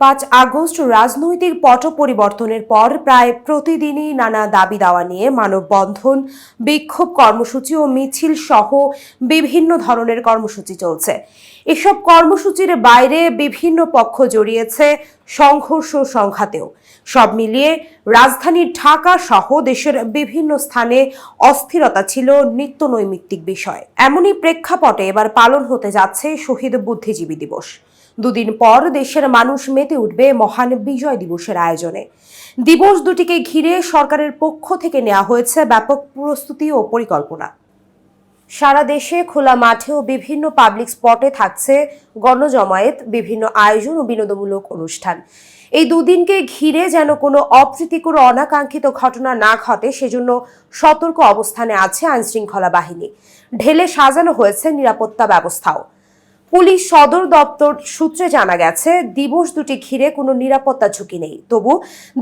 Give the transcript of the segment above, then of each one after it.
পাঁচ আগস্ট রাজনৈতিক পট পরিবর্তনের পর প্রায় প্রতিদিনই নানা দাবি দাওয়া নিয়ে মানববন্ধন, বিক্ষোভ কর্মসূচি ও মিছিল সহ বিভিন্ন ধরনের কর্মসূচি চলছে। এসব কর্মসূচির বাইরে বিভিন্ন পক্ষ জড়িয়েছে সংঘর্ষ সংঘাতেও। সব মিলিয়ে রাজধানী ঢাকা সহ দেশের বিভিন্ন স্থানে অস্থিরতা ছিল নিত্য নৈমিত্তিক বিষয়। এমনই প্রেক্ষাপটে এবার পালন হতে যাচ্ছে শহীদ বুদ্ধিজীবী দিবস। দুদিন পর দেশের মানুষ মেতে উঠবে মহান বিজয় দিবসের আয়োজনে। দিবস দুটিকে ঘিরে সরকারের পক্ষ থেকে নেওয়া হয়েছে ব্যাপক প্রস্তুতি ও পরিকল্পনা। সারা দেশে খোলা মাঠে ও বিভিন্ন পাবলিক স্পটে থাকছে গণজমায়েত, বিভিন্ন আয়োজন ও বিনোদনমূলক অনুষ্ঠান। এই দুদিনকে ঘিরে যেন কোনো অপ্রীতিকর, অনাকাঙ্ক্ষিত ঘটনা না ঘটে, সেজন্য সতর্ক অবস্থানে আছে আইনশৃঙ্খলা বাহিনী। ঢেলে সাজানো হয়েছে নিরাপত্তা ব্যবস্থাও। পুলিশ সদর দপ্তর সূত্রে জানা গেছে, দিবস দুটি ঘিরে কোনো নিরাপত্তা ঝুঁকি নেই। তবু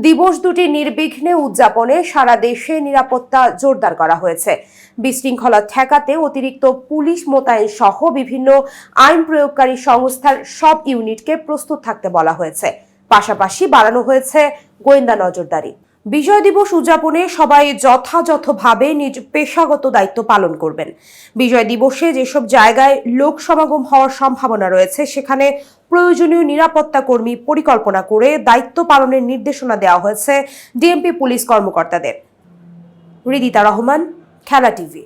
দিবস দুটি নির্বিঘ্নে উদযাপনে সারা দেশে নিরাপত্তা জোরদার করা হয়েছে। বিশৃঙ্খলা ঠেকাতে অতিরিক্ত পুলিশ মোতায়েন সহ বিভিন্ন আইন প্রয়োগকারী সংস্থার সব ইউনিটকে প্রস্তুত থাকতে বলা হয়েছে। পাশাপাশি বাড়ানো হয়েছে গোয়েন্দা নজরদারি। বিজয় দিবস উদযাপনে সবাই যথাযথভাবে নিজ পেশাগত দায়িত্ব পালন করবেন। বিজয় দিবসে যেসব জায়গায় লোক সমাগম হওয়ার সম্ভাবনা রয়েছে, সেখানে প্রয়োজনীয় নিরাপত্তা কর্মী পরিকল্পনা করে দায়িত্ব পালনের নির্দেশনা দেওয়া হয়েছে ডিএমপি পুলিশ কর্মকর্তাদের। রিদিতা রহমান, খেলা টিভি।